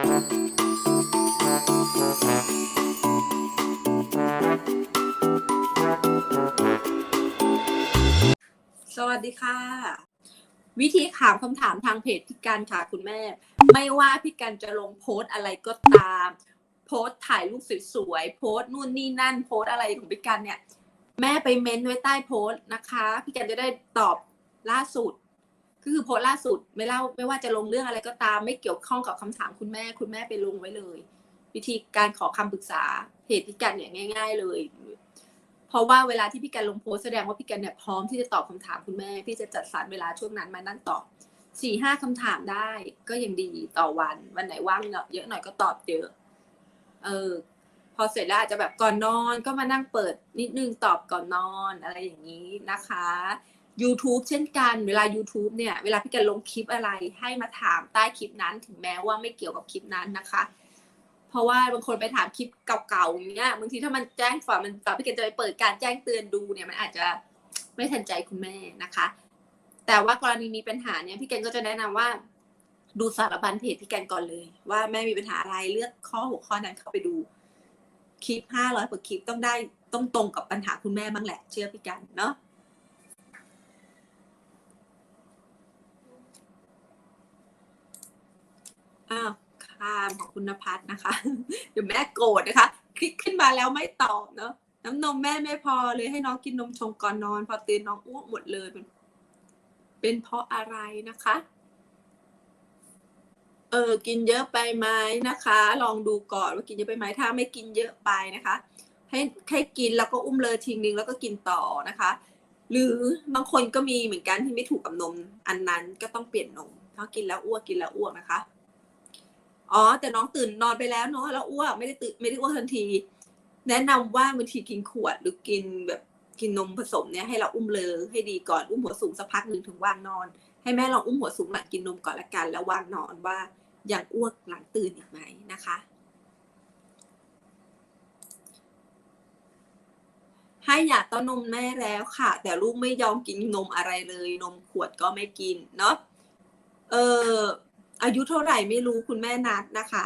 สวัสดีค่ะ วิธีถามคำถามทางเพจพี่กันค่ะคุณแม่ ไม่ว่าพี่กันจะลงโพสอะไรก็ตาม โพสถ่ายรูปสวยๆโพสนู่นนี่นั่นโพสอะไรของพี่กันเนี่ย แม่ไปเม้นต์ไว้ใต้โพสนะคะพี่กันจะได้ตอบล่าสุด ก็คือโพสต์ล่าสุดไม่เล่าไม่ว่าจะลงเรื่องอะไรก็ตาม ไม่เกี่ยวข้องกับคำถามคุณแม่ คุณแม่ไปลงไว้เลย วิธีการขอคำปรึกษาเพจพี่กันเนี่ยง่าย ๆ เลย เพราะว่าเวลาที่พี่กันลงโพสแสดงว่าพี่กันเนี่ยพร้อมที่จะตอบคำถามคุณแม่ พี่จะจัดสรรเวลาช่วงนั้นมานั่งตอบสี่ห้าคำถามได้ก็ยังดีต่อวัน วันไหนว่างเนอะเยอะหน่อยก็ตอบเยอะ เออ พอเสร็จแล้วอาจจะแบบก่อนนอนก็มานั่งเปิดนิดนึงตอบก่อนนอนอะไรอย่างนี้นะคะ YouTube เช่นกัน เวลา YouTube เนี่ย เวลาพี่กันลงคลิปอะไร ให้มาถามใต้คลิปนั้น ถึงแม้ว่าไม่เกี่ยวกับคลิปนั้นนะคะ เพราะว่าบางคนไปถามคลิปเก่าๆอย่างเงี้ย บางทีถ้ามันแจ้งฝ่ามันต่อพี่กันจะไปเปิดการแจ้งเตือนดูเนี่ย มันอาจจะไม่ทันใจคุณแม่นะคะ แต่ว่ากรณีมีปัญหาเนี่ย พี่แกนก็จะแนะนำว่า ดูสารบัญเพจพี่แกนก่อนเลย ว่าแม่มีปัญหาอะไร เลือกข้อหัวข้อนั้นเข้าไปดู คลิปห้าร้อยกว่าคลิปต้องได้ต้องตรงกับปัญหาคุณแม่บ้างแหละ เชื่อพี่กันเนาะ อ้าวคามของคุณนภัสนะคะ เดี๋ยวแม่โกรธนะคะ คลิกขึ้นมาแล้วไม่ตอบเนาะน้ำนมแม่ไม่พอเลยให้น้องกินนมชงก่อนนอน พอตื่นน้องอ้วกหมดเลยเป็นเป็นเพราะอะไรนะคะ เออ กินเยอะไปไหมนะคะ ลองดูก่อนว่ากินเยอะไปไหมถ้าไม่กินเยอะไปนะคะ ให้ให้กินแล้วก็อุ้มเลยทิ้งนึงแล้วก็กินต่อนะคะ หรือบางคนก็มีเหมือนกันที่ไม่ถูกกับนม อันนั้นก็ต้องเปลี่ยนนมเพราะกินแล้วอ้วกกินแล้วอ้วกนะคะ อ๋อ แต่น้องตื่นนอนไปแล้วเนาะแล้วอ้วกไม่ได้ตื่นไม่ได้อ้วกทันที แนะนำว่าบางทีกินขวดหรือกินแบบกินนมผสมเนี่ยให้เราอุ้มเลยให้ดีก่อนอุ้มหัวสูงสักพักหนึ่งถึงวางนอน ให้แม่ลองอุ้มหัวสูงหลังกินนมก่อนละกัน แล้ววางนอนว่ายังอ้วกหลังตื่นอีกไหมนะคะ ให้ยาต้อนนมแม่แล้วค่ะ แต่ลูกไม่ยอมกินนมอะไรเลย นมขวดก็ไม่กินเนาะเออ อายุเท่าไหร่ไม่รู้คุณแม่นัดนะคะ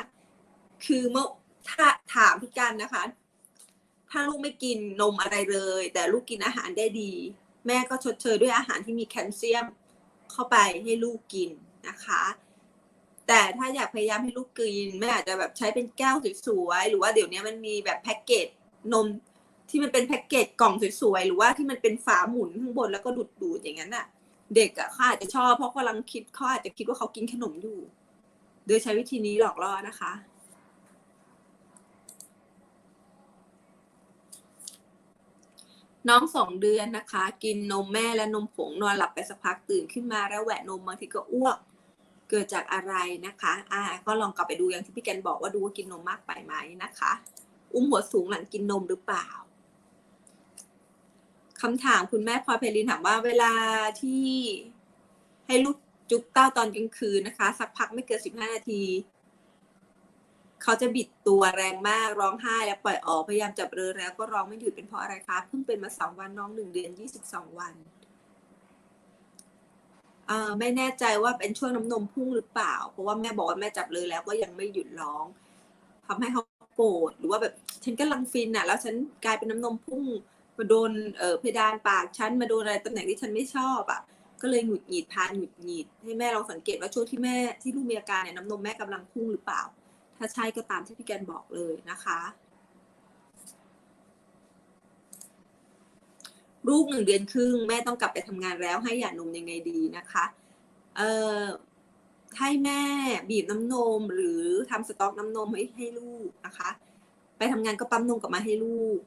คือเมื่อถ้าถามพี่กันนะคะ ถ้าลูกไม่กินนมอะไรเลย แต่ลูกกินอาหารได้ดี แม่ก็ชดเชยด้วยอาหารที่มีแคลเซียมเข้าไปให้ลูกกินนะคะ แต่ถ้าอยากพยายามให้ลูกกินแม่อาจจะแบบใช้เป็นแก้วสวยๆหรือว่าเดี๋ยวนี้มันมีแบบแพ็กเกจนมที่มันเป็นแพ็กเกจกล่องสวยๆหรือว่าที่มันเป็นฝาหมุนข้างบนแล้วก็ดูดๆอย่างนั้นน่ะ เด็กอะเขาอาจจะชอบเพราะกำลังคิดเขาอาจจะคิดว่าเขากินขนมอยู่ โดยใช้วิธีนี้หลอกล่อนะคะ น้องสองเดือนนะคะ กินนมแม่และนมผงนอนหลับไปสักพักตื่นขึ้นมาแล้วแหวะนมบางทีก็อ้วก เกิดจากอะไรนะคะ อ่า ก็ลองกลับไปดูอย่างที่พี่แกนบอกว่าดูว่ากินนมมากไปไหมนะคะ อุ้มหัวสูงหลังกินนมหรือเปล่า คำถามคุณแม่พลอยเพลินถามว่าเวลาที่ให้ลูกจุกเต้าตอนกลางคืนนะคะ สักพักไม่เกินสิบห้านาที เขาจะบิดตัวแรงมากร้องไห้แล้วปล่อยออกพยายามจับเรือแล้วก็ร้องไม่หยุดเป็นเพราะอะไรคะเพิ่งเป็นมาสองวันน้องหนึ่งเดือนยี่สิบสองวันไม่แน่ใจว่าเป็นช่วงน้ำนมพุ่งหรือเปล่า เพราะว่าแม่บอกว่าแม่จับเลยแล้วก็ยังไม่หยุดร้องทำให้เขาโกรธหรือว่าแบบฉันกำลังฟินอะ แล้วฉันกลายเป็นน้ำนมพุ่ง มาโดนเออเพดานปากฉันมาโดนอะไรตำแหน่งที่ฉันไม่ชอบอะ ก็เลยหงุดหงิดพานหงุดหงิดให้แม่ลองสังเกตว่าช่วงที่แม่ที่ลูกมีอาการเนี่ยน้ำนมแม่กำลังพุ่งหรือเปล่า ถ้าใช่ก็ตามที่พี่แกนบอกเลยนะคะลูกหนึ่งเดือนครึ่งแม่ต้องกลับไปทำงานแล้วให้หย่านมยังไงดีนะคะ เอ่อให้แม่บีบน้ำนมหรือทำสต๊อกน้ำนมให้ให้ลูกนะคะ ไปทำงานก็ปั๊มนมกลับมาให้ลูก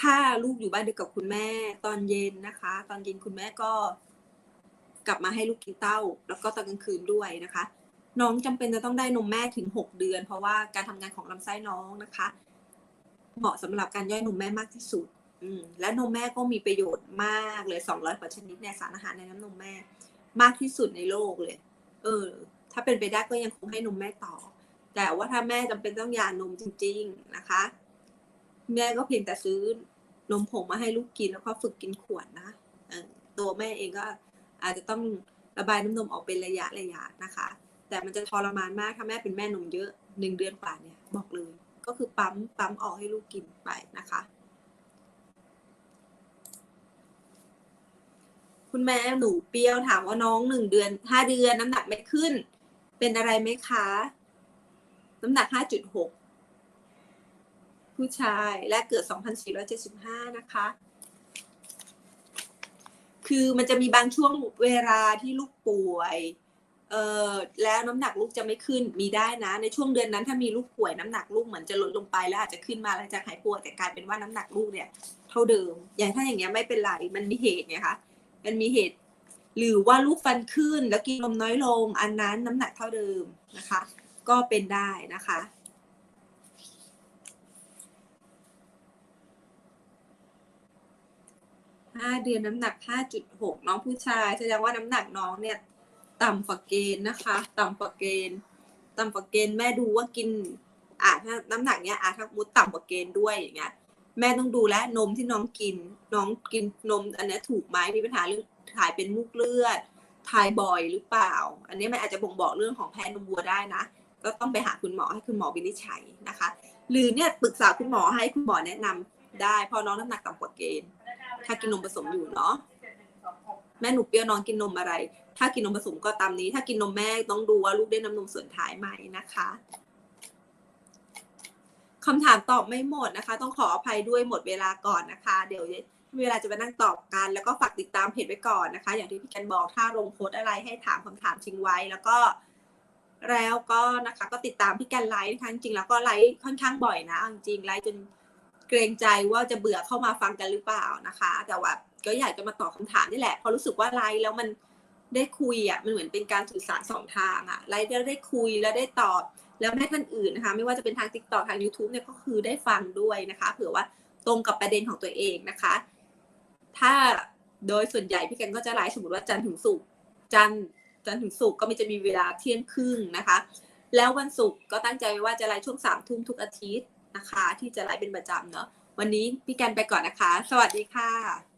ถ้าลูกอยู่บ้านเดียวกับคุณแม่ ตอนเย็นนะคะ ตอนเย็นคุณแม่ก็กลับมาให้ลูกกินเต้า แล้วก็ตอนกลางคืนด้วยนะคะ น้องจำเป็นจะต้องได้นมแม่ถึงหกเดือน เพราะว่าการทำงานของลำไส้น้องนะคะ เหมาะสำหรับการย่อยนมแม่มากที่สุด อืมและนมแม่ก็มีประโยชน์มากเลยสองร้อยกว่าชนิดในสารอาหารในน้ำนมแม่ มากที่สุดในโลกเลย เออ ถ้าเป็นไปได้ก็ยังคงให้นมแม่ต่อ แต่ว่าถ้าแม่จำเป็นต้องหยานมจริง ๆ นะคะ แม่ก็เพียงแต่ซื้อนมผงมาให้ลูกกินแล้วก็ฝึกกินขวดนะตัวแม่เองก็อาจจะต้องระบายน้ำนมออกเป็นระยะระยะนะคะ แต่มันจะทรมานมากถ้าแม่เป็นแม่นมเยอะหนึ่งเดือนกว่าเนี่ยบอกเลย ก็คือปั๊มปั๊มออกให้ลูกกินไปนะคะ คุณแม่หนูเปรี้ยวถามว่าน้องหนึ่งเดือนห้าเดือนน้ำหนักไม่ขึ้น เป็นอะไรไหมคะ น้ำหนักห้าจุดหก ผู้ชายและเกิดสองพันสี่ร้อยเจ็ดสิบห้านะคะ คือมันจะมีบางช่วงเวลาที่ลูกป่วย เอ่อ แล้วน้ำหนักลูกจะไม่ขึ้น มีได้นะ ในช่วงเดือนนั้นถ้ามีลูกป่วยน้ำหนักลูกเหมือนจะลดลงไปแล้วอาจจะขึ้นมาหลังจากหายป่วยแต่กลายเป็นว่าน้ำหนักลูกเนี่ย เท่าเดิม อย่างถ้าอย่างเงี้ยไม่เป็นไร มันมีเหตุไงคะ มันมีเหตุ หรือว่าลูกฟันขึ้นแล้วกินนมน้อยลง อันนั้นน้ำหนักเท่าเดิมนะคะ ก็เป็นได้นะคะ ห้าเดือนน้ำหนักห้าจุดหกน้องผู้ชาย แสดงว่าน้ำหนักน้องเนี่ย ต่ำกว่าเกณฑ์นะคะ ต่ำกว่าเกณฑ์ต่ำกว่าเกณฑ์แม่ดูว่ากินอ่าถ้าน้ำหนักเนี้ยอ่าถ้ามุดต่ำกว่าเกณฑ์ด้วยอย่างเงี้ยแม่ต้องดูแลนมที่น้องกิน น้องกินนม อันนี้ถูกไหมมีปัญหาเรื่องถ่ายเป็นมุกเลือดถ่ายบ่อยหรือเปล่า อันนี้มันอาจจะบ่งบอกเรื่องของแพ้นมวัวได้นะก็ต้องไปหาคุณหมอให้คุณหมอวินิจฉัยนะคะ หรือเนี่ยปรึกษาคุณหมอให้คุณหมอแนะนำได้พอน้องน้ำหนักต่ำกว่าเกณฑ์ ถ้ากินนมผสมอยู่เนาะแม่หนูเปรี้ยวน้องกินนมอะไร ถ้ากินนมผสมก็ตามนี้ ถ้ากินนมแม่ต้องดูว่าลูกได้น้ำนมส่วนท้ายไหมนะคะคำถามตอบไม่หมดนะคะ ต้องขออภัยด้วยหมดเวลาก่อนนะคะ เดี๋ยวเวลาจะมานั่งตอบกันแล้วก็ฝากติดตามเพจไว้ก่อนนะคะ อย่างที่พี่กันบอกถ้าลงโพสอะไรให้ถามคำถามทิ้งไว้แล้วก็ แล้วก็นะคะ ก็ติดตามพี่กันไลฟ์นะคะจริงๆแล้วก็ไลฟ์ค่อนข้างบ่อยนะจริงๆไลฟ์จน เกรงใจว่าจะเบื่อเข้ามาฟังกันหรือเปล่านะคะ แต่ว่าก็อยากจะมาตอบคำถามนี่แหละพราะรู้สึกว่าไลฟ์แล้วมันได้คุยอะมันเหมือนเป็นการสื่อสารสองทางอะไลฟ์แล้วได้คุยแล้วได้ตอบแล้วแม่ท่านอื่นนะคะ ไม่ว่าจะเป็นทาง t ิ k t o k ทาง YouTube เนี่ยก็คือได้ฟังด้วยนะคะเผื่อว่าตรงกับประเด็นของตัวเองนะคะ ถ้าโดยส่วนใหญ่พี่กันก็จะไลฟ์สมมติว่าจันทร์ถึงศุกร์จันทร์จันทร์ถึงศุกร์ก็มันจะมีเวลาเที่ยงครึ่งนะคะ แล้ววันศุกร์ก็ตั้งใจไว้ว่าจะไลฟ์ช่วงสามทุ่มทุกอาทิตย์ นะคะ ที่จะไลฟ์เป็นประจำเนาะวันนี้พี่แกนไปก่อนนะคะ สวัสดีค่ะ